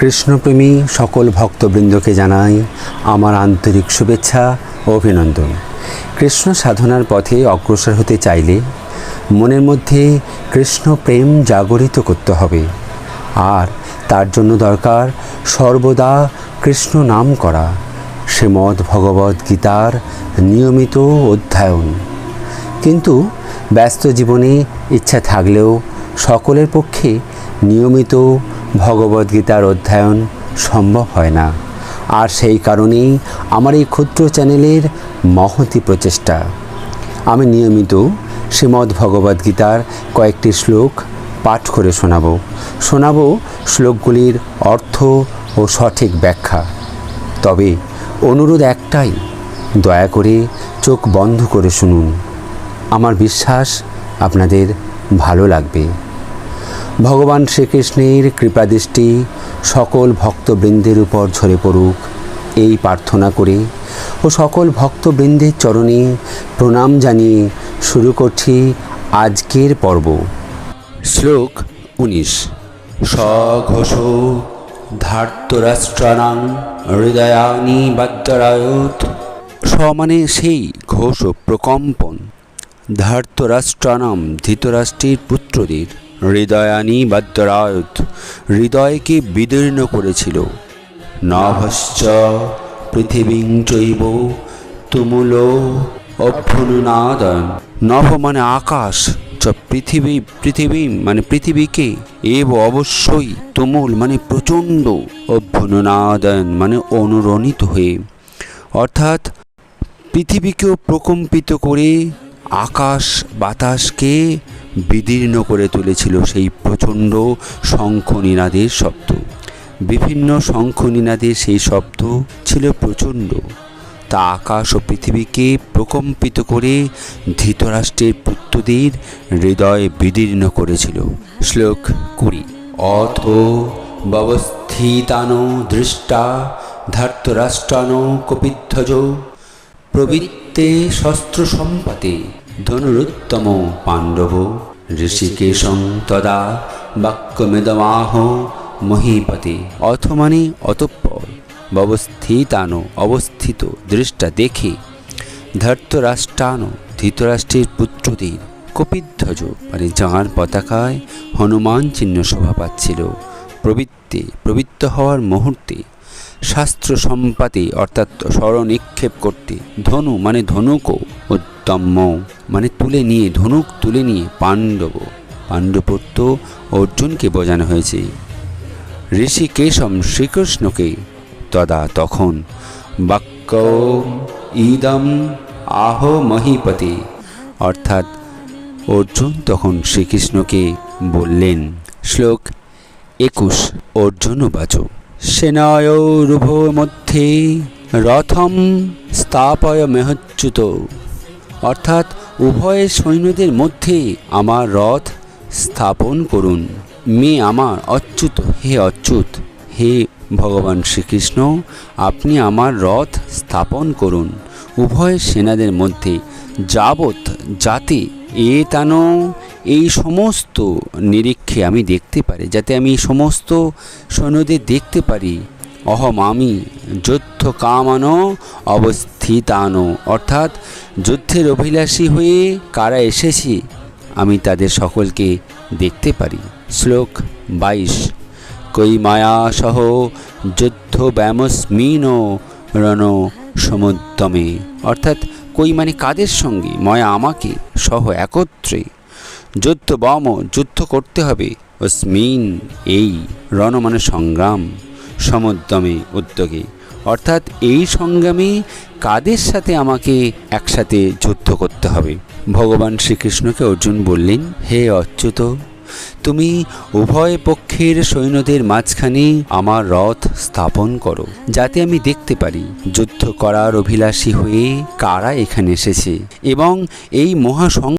কৃষ্ণপ্রেমী সকল ভক্তবৃন্দকে জানাই আমার আন্তরিক শুভেচ্ছা ও অভিনন্দন। কৃষ্ণ সাধনার পথে অগ্রসর হতে চাইলে মনের মধ্যে কৃষ্ণ প্রেম জাগরিত করতে হবে। আর তার জন্য দরকার সর্বদা কৃষ্ণ নাম করা, শ্রীমদ্ ভগবদ্ গীতার নিয়মিত অধ্যয়ন। কিন্তু ব্যস্ত জীবনে ইচ্ছা থাকলেও সকলের পক্ষে নিয়মিত ভগবদ্গীতার অধ্যয়ন সম্ভব হয় না। আর সেই কারণেই আমার এই ক্ষুদ্র চ্যানেলের মহতি প্রচেষ্টা। আমি নিয়মিত শ্রীমদ্ ভগবদ্গীতার কয়েকটি শ্লোক পাঠ করে শোনাব। শোনাব শ্লোকগুলির অর্থ ও সঠিক ব্যাখ্যা। তবে অনুরোধ একটাই, দয়া করে চোখ বন্ধ করে শুনুন। আমার বিশ্বাস আপনাদের ভালো লাগবে। ভগবান শ্রীকৃষ্ণের কৃপাদৃষ্টি সকল ভক্তবৃন্দের উপর ঝরে পড়ুক এই প্রার্থনা করে ও সকল ভক্তবৃন্দের চরণে প্রণাম জানিয়ে শুরু করছি আজকের পর্ব। শ্লোক উনিশ। স্বঘোষ ধার্তরাষ্ট্রাণাং হৃদয়ানি বাদ্যরায়ত। স মানে সেই ঘোষ প্রকম্পন ধার্তরাষ্ট্রানাম ধৃতরাষ্ট্রের পুত্রদের। হৃদয়ানি বাদ্যরায়ত হৃদয়কে বিদীর্ণ করেছিল। নভশ্চ পৃথিবীং চৈব তুমুল অভ্যনুনাদন। নভ মানে আকাশ, চ পৃথিবী পৃথিবী মানে পৃথিবীকে, এব অবশ্যই তুমুল মানে প্রচণ্ড অভ্যনুনাদন মানে অনুরণিত হয়ে। অর্থাৎ পৃথিবীকেও প্রকম্পিত করে আকাশ বাতাসকে বিদীর্ণ করে তুলেছিল সেই প্রচণ্ড শঙ্খ নিনাদের শব্দ। বিভিন্ন শঙ্খ নিনাদের সেই শব্দ ছিল প্রচণ্ড। তা আকাশ ও পৃথিবীকে প্রকম্পিত করে ধৃতরাষ্ট্রের পুত্রদের হৃদয় বিদীর্ণ করেছিল। শ্লোক কুড়ি। অথ ব্যবস্থিতানো দৃষ্টা ধার্তরাষ্ট্রানো কপিধ্বজ প্রবৃত্তে শস্ত্র সম্পাতে ধনুরুত্তম পাণ্ডব, ঋষিকেশং তদা বাক্যমেদমাহ মহীপতে অথ মানে অতঃপর ব্যবস্থিতানো অবস্থিত দৃষ্টা দেখে ধর্তরাষ্ট্রানো ধৃতরাষ্ট্রের পুত্রদের। কপিধ্বজ মানে যাঁর পতাকায় হনুমান চিহ্ন শোভা পাচ্ছিল, প্রবৃত্তে, প্রবৃত্ত হওয়ার মুহূর্তে শাস্ত্র সম্পাতে অর্থাৎ স্মরণ নিক্ষেপ করতে, ধনু মানে ধনুকও উত্তম মানে তুলে নিয়ে, ধনুক তুলে নিয়ে পাণ্ডব। পাণ্ডবত্ব অর্জুনকে বোঝানো হয়েছে। ঋষিকেশম শ্রীকৃষ্ণকে তদা তখন বাক্য ইদম আহ মহিপতি। অর্থাৎ অর্জুন তখন শ্রীকৃষ্ণকে বললেন, শ্লোক একুশ, অর্জুন বাচক সেনায়োরুভ মধ্যে রথম স্থাপয় মেহচ্যুত। অর্থাৎ উভয় সৈন্যদের মধ্যে আমার রথ স্থাপন করুন। মে আমার অচ্যুত, হে অচ্যুত, হে ভগবান শ্রীকৃষ্ণ, আপনি আমার রথ স্থাপন করুন। উভয় সেনাদের মধ্যে যাবৎ যাতে এ তানো এই সমস্ত নিরীক্ষে আমি দেখতে পারি, যাতে আমি এই সমস্ত সৈন্যদের দেখতে পারি। অহম আমি যুদ্ধ কামানো অবস্থিতানো। অর্থাৎ যুদ্ধের অভিলাষী হয়ে কারা এসেছে, আমি তাদের সকলকে দেখতে পারি। শ্লোক বাইশ। কই মায়া সহ যুদ্ধ ব্যামস্মিন রণ সমুদ্যমে অর্থাৎ কই মানে কাদের সঙ্গে? ময়া আমাকে সহ একত্রে। যুদ্ধ বম যুদ্ধ করতে হবে, অস্মিন এই রণ মানে সংগ্রাম। সমুদ্যমে উদ্যোগে। অর্থাৎ এই সংগ্রামে কাদের সাথে আমাকে একসাথে যুদ্ধ করতে হবে? ভগবান শ্রীকৃষ্ণকে অর্জুন বললেন, হে অচ্যুত, তুমি উভয় পক্ষের সৈন্যদের মাঝখানে আমার রথ স্থাপন করো, যাতে আমি দেখতে পারি যুদ্ধ করার অভিলাষী হয়ে কারা এখানে এসেছে এবং এই মহাসং